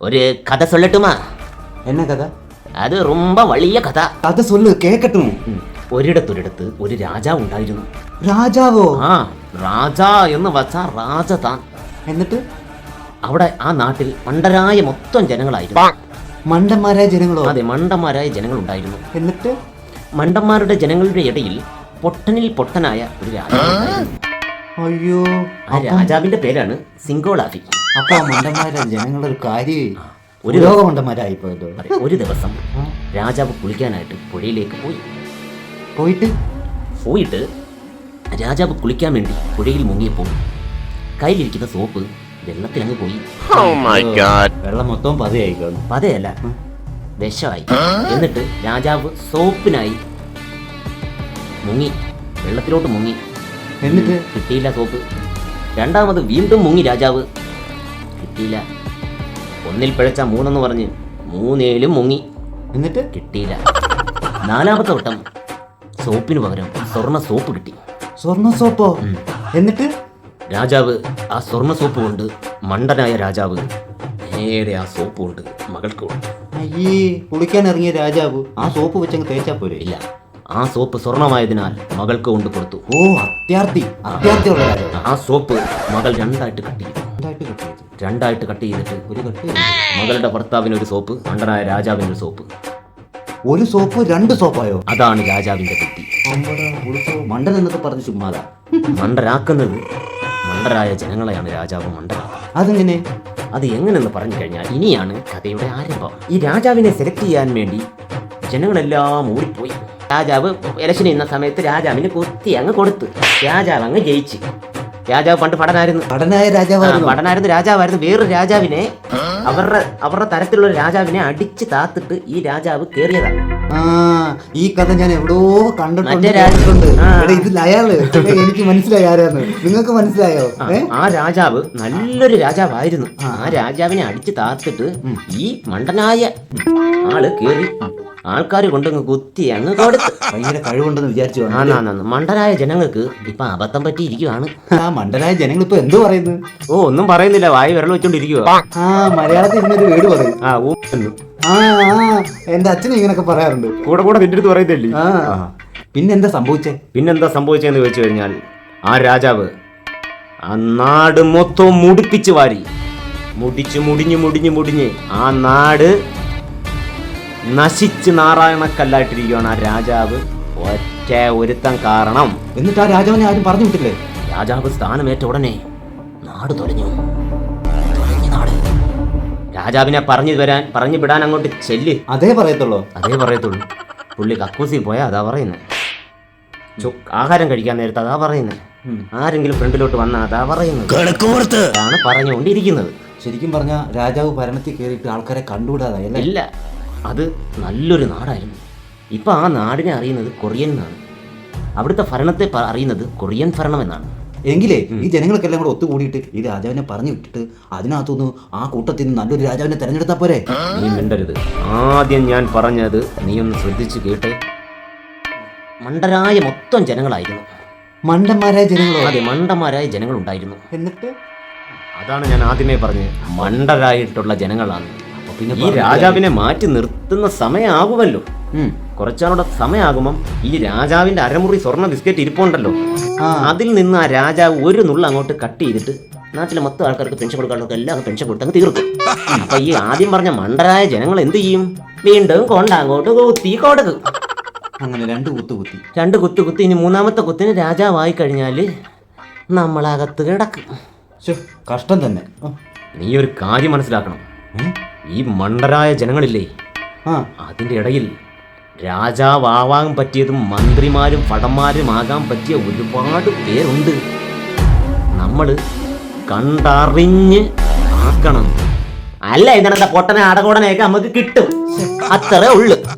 ஒரு கதை சொல்லட்டுமா என்ன கதை അത് ரொம்ப വലിയ കഥ கதை சொல்லு கேட்கட்டும் ഉം. ഒരിടത്തൊരിടത്ത് ഒരു രാജാവ് ഉണ്ടായിരുന്നു രാജാവോ ആ രാജ എന്ന് വച്ചാ രാജതാൻ എന്നിട്ട് അവിടെ ആ നാട്ടിൽ മണ്ടരായ മൊത്തം ജനങ്ങളായിരുന്നു മണ്ടന്മാരായ ജനങ്ങളോ അതെ മണ്ടന്മാരായ ജനങ്ങളുണ്ടായിരുന്നു എന്നിട്ട് മണ്ടന്മാരുടെ ജനങ്ങളുടെ ഇടയിൽ പൊട്ടനിൽ പൊട്ടനായ ഒരു രാജാവ് ഉണ്ടായിരുന്നു. അയ്യോ ആ രാജാവിന്റെ പേരാണ് സിംഗോളാഫി അപ്പൊ ആ മണ്ടന്മാരായ ജനങ്ങളുടെ ഒരു കാര്യം ഒരു ഒരു ലോക മണ്ടന്മാരായിപ്പോയല്ലോ. അതെ, ഒരു ദിവസം രാജാവ് കുളിക്കാനായിട്ട് പുഴയിലേക്ക് പോയി. പോയിട്ട്? പോയിട്ട് രാജാവ് കുളിക്കാൻ വേണ്ടി പുഴയിൽ മുങ്ങിയപ്പോൾ കയ്യിലിരിക്കുന്ന സോപ്പ് വെള്ളത്തിലങ്ങ് പോയി. Oh my god. വെള്ളം മൊത്തം പതയായി കാണും പതയല്ല വിഷമായി. എന്നിട്ട് രാജാവ് സോപ്പിനായി മുങ്ങി വെള്ളത്തിലോട്ട് മുങ്ങി. എന്നിട്ട്? കിട്ടിയില്ല സോപ്പ്. രണ്ടാമത് വീണ്ടും മുങ്ങി രാജാവ്. കിട്ടിയില്ല. ഒന്നിൽ പിഴച്ച മൂന്നെന്ന് പറഞ്ഞ് മൂന്നേലും മുങ്ങി. എന്നിട്ട്? കിട്ടിയില്ല. നാലാമത്തെ വട്ടം സോപ്പിന് പകരം സ്വർണ സോപ്പ് കിട്ടി. സ്വർണ സോപ്പോ? എന്നിട്ട്? രാജാവ് ആ സ്വർണ സോപ്പ് കൊണ്ട് മണ്ടനായ രാജാവ് നേരെ ആ സോപ്പ് കൊണ്ട് മകൾക്ക് കൊടുത്തു. അയ്യേ കുളിക്കാൻ ഇറങ്ങിയ രാജാവ് ആ സോപ്പ് വെച്ചങ്ങ് തേച്ചാ പോരെ? ഇല്ല. ആ സോപ്പ് സ്വർണമായതിനാൽ മകൾക്ക് കൊണ്ട് കൊടുത്തു. ഓ അത്യാർത്ഥി അത്യാർത്ഥിയുള്ള ആ സോപ്പ് മകൾ രണ്ടായിട്ട് കട്ട്. ചെയ്തു കട്ട് ചെയ്തു. രണ്ടായിട്ട് കട്ട് ചെയ്തിട്ട് ഒരു കട്ട് മകളുടെ ഭർത്താവിന് ഒരു സോപ്പ് മണ്ടനായ രാജാവിന് ഒരു സോപ്പ്. ഒരു സോപ്പ് രണ്ട് സോപ്പായോ? അതാണ് രാജാവിന്റെ കുട്ടി മണ്ടൻ എന്നൊക്കെ പറഞ്ഞ് ചുമ്മാതാ. മണ്ടരാക്കുന്നത് മണ്ടരായ ജനങ്ങളെയാണ് രാജാവ് മണ്ടരാക്കുന്നത് അതെങ്ങനെ? അത് എങ്ങനെയെന്ന് പറഞ്ഞു കഴിഞ്ഞാൽ ഇനിയാണ് കഥയുടെ ആരംഭം. ഈ രാജാവിനെ സെലക്ട് ചെയ്യാൻ വേണ്ടി ജനങ്ങളെല്ലാം ഓടിപ്പോയി. രാജാവ് ഇലക്ഷൻ ചെയ്യുന്ന സമയത്ത് രാജാവിന് കുത്തി അങ്ങ് കൊടുത്തു. രാജാവ് അങ്ങ് ജയിച്ച്. രാജാവ് പണ്ട് പടനായിരുന്നു. പടനായ രാജാവായിരുന്നു. പടനായിരുന്നു രാജാവായിരുന്നു. വേറൊരു രാജാവിനെ അവരുടെ അവരുടെ തരത്തിലുള്ള രാജാവിനെ അടിച്ച് താത്തിട്ട് ഈ രാജാവ് കേറിയതാണ്. ആ ഈ കഥ ഞാൻ എവിടോ കണ്ടിട്ടുണ്ട്. ഇത് കേട്ടിട്ടുണ്ട്. എടാ, ഇതിൽ അയാൾ എടാ, എനിക്ക് മനസ്സിലായി ആരാന്ന്. നിങ്ങൾക്ക് മനസ്സിലായോ? ആ, ഏ? ആ രാജാവ് നല്ലൊരു രാജാവായിരുന്നു. ആ. രാജാവിനെ അടിച്ചു താർത്തിട്ട് ഈ മണ്ടനായ ആൾ കേറി ആൾക്കാർ കൊണ്ടങ്ങ് കുത്തി അങ്ങ് കൊടുത്ത്. ഭയങ്കര കഴിവുണ്ടെന്ന് വിചാരിച്ചു. ആന്നാന്ന് മണ്ടനായ ജനങ്ങൾക്ക് ഇപ്പൊ അബദ്ധം പറ്റിയിരിക്കുവാണ്. ആ മണ്ടനായ ജനങ്ങൾ ഇപ്പൊ എന്തു പറയുന്നു? ഓ ഒന്നും പറയുന്നില്ല. വായി വിരൽ വെച്ചോണ്ടിരിക്കുക ആ മലയാളത്തിൽ ഇതിനൊരു വീട് പറയും. ആ ഊ എന്ന്. ആ ആ എന്റെ അച്ഛനും ഇങ്ങനൊക്കെ പറയാറുണ്ട്. കൂടെ കൂടെ നിന്റെ അടുത്ത് പറയത്തില്ലേ? ആ പിന്നെ എന്താ സംഭവിച്ചേ? പിന്നെന്താ സംഭവിച്ചതെന്ന് ചോദിച്ചു കഴിഞ്ഞാൽ ആ രാജാവ് ആ നാട് മൊത്തം മുടിപ്പിച്ച് വാരി. മുടിച്ച് മുടിഞ്ഞ് മുടിഞ്ഞ് മുടിഞ്ഞ് ആ നാട് നശിച്ച് നാറായണക്കല്ലായിട്ടിരിക്കുകയാണ് ആ രാജാവ്. ഒറ്റ ഒരുത്തം കാരണം. എന്നിട്ട് ആ രാജാവിനെ ആരും പറഞ്ഞു വിട്ടില്ലേ? രാജാവ് സ്ഥാനമേറ്റ ഉടനെ നാട് തൊലഞ്ഞു. രാജാവിനെ പറഞ്ഞു വരാൻ പറഞ്ഞു വിടാൻ അങ്ങോട്ട് ചെല്ല്. അതേ പറയത്തുള്ളൂ. അതേ പറയത്തുള്ളൂ. പുള്ളി കക്കൂസി പോയാൽ അതാ പറയുന്നത് ആഹാരം കഴിക്കാൻ നേരത്തെ അതാ പറയുന്നത് ആരെങ്കിലും ഫ്രണ്ടിലോട്ട് വന്നാൽ അതാ പറയുന്നത് ആണ് പറഞ്ഞുകൊണ്ടിരിക്കുന്നത്. ശരിക്കും പറഞ്ഞ രാജാവ് ഭരണത്തിൽ കയറിയിട്ട് ആൾക്കാരെ കണ്ടുവിടാതായി അല്ലേ? ഇല്ല. അത് നല്ലൊരു നാടായിരുന്നു. ഇപ്പം ആ നാടിനെ അറിയുന്നത് കൊറിയൻ എന്നാണ്. അവിടുത്തെ ഭരണത്തെ അറിയുന്നത് കൊറിയൻ ഭരണം എന്നാണ്. എങ്കിലേ ഈ ജനങ്ങൾക്കെല്ലാം കൂടെ ഒത്തുകൂടിയിട്ട് ഈ രാജാവിനെ പറഞ്ഞു വിട്ടിട്ട് അതിനകത്തുനിന്ന് ആ കൂട്ടത്തിൽ നിന്ന് നല്ലൊരു രാജാവിനെ തെരഞ്ഞെടുത്താൽ പോരെ? നീ മിണ്ടരുത്. ആദ്യം ഞാൻ പറഞ്ഞത് നീ ഒന്ന് ശ്രദ്ധിച്ച് കേട്ടെ. മണ്ടരായ മൊത്തം ജനങ്ങളായിരുന്നു. മണ്ടന്മാരായ ജനങ്ങളോ? അതെ മണ്ടന്മാരായ ജനങ്ങളുണ്ടായിരുന്നു. എന്നിട്ട്? അതാണ് ഞാൻ ആദ്യമേ പറഞ്ഞത് മണ്ടരായിട്ടുള്ള ജനങ്ങളാണ്. പിന്നെ ഈ രാജാവിനെ മാറ്റി നിർത്തുന്ന സമയമാകുമല്ലോ. കുറച്ചാളുടെ സമയമാകുമ്പം ഈ രാജാവിന്റെ അരമുറി സ്വർണ ബിസ്ക്കറ്റ് ഇരിപ്പുണ്ടല്ലോ. അതിൽ നിന്ന് ആ രാജാവ് ഒരു നുള്ള അങ്ങോട്ട് കട്ട് ചെയ്തിട്ട് നാട്ടിലെ മൊത്തം ആൾക്കാർക്ക് പെൻഷൻ കൊടുക്കാനൊക്കെ എല്ലാം പെൻഷൻ കൊടുത്തങ്ങ് തീർക്കും. അപ്പൊ ഈ ആദ്യം പറഞ്ഞ മണ്ടരായ ജനങ്ങൾ എന്ത് ചെയ്യും? വീണ്ടും കൊണ്ട അങ്ങോട്ട് കുത്തി കൊടുക്കും. അങ്ങനെ രണ്ട് കുത്തു കുത്തി. രണ്ട് കുത്തു കുത്തി ഇനി മൂന്നാമത്തെ കുത്തിന് രാജാവായി കഴിഞ്ഞാൽ നമ്മളകത്ത് കിടക്കും. കഷ്ടം തന്നെ. നീ ഒരു കാര്യം മനസ്സിലാക്കണം. ഈ മണ്ടരായ ജനങ്ങളില്ലേ അതിന്റെ ഇടയിൽ രാജാവാവാൻ പറ്റിയതും മന്ത്രിമാരും പടന്മാരും ആകാൻ പറ്റിയ ഒരുപാട് പേരുണ്ട്. നമ്മൾ കണ്ടറിഞ്ഞ് ആക്കണം. അല്ല? ഇതെന്താ പൊട്ടനെ അടകോടനെയൊക്കെ നമുക്ക് കിട്ടും. അത്രേ ഉള്ളു.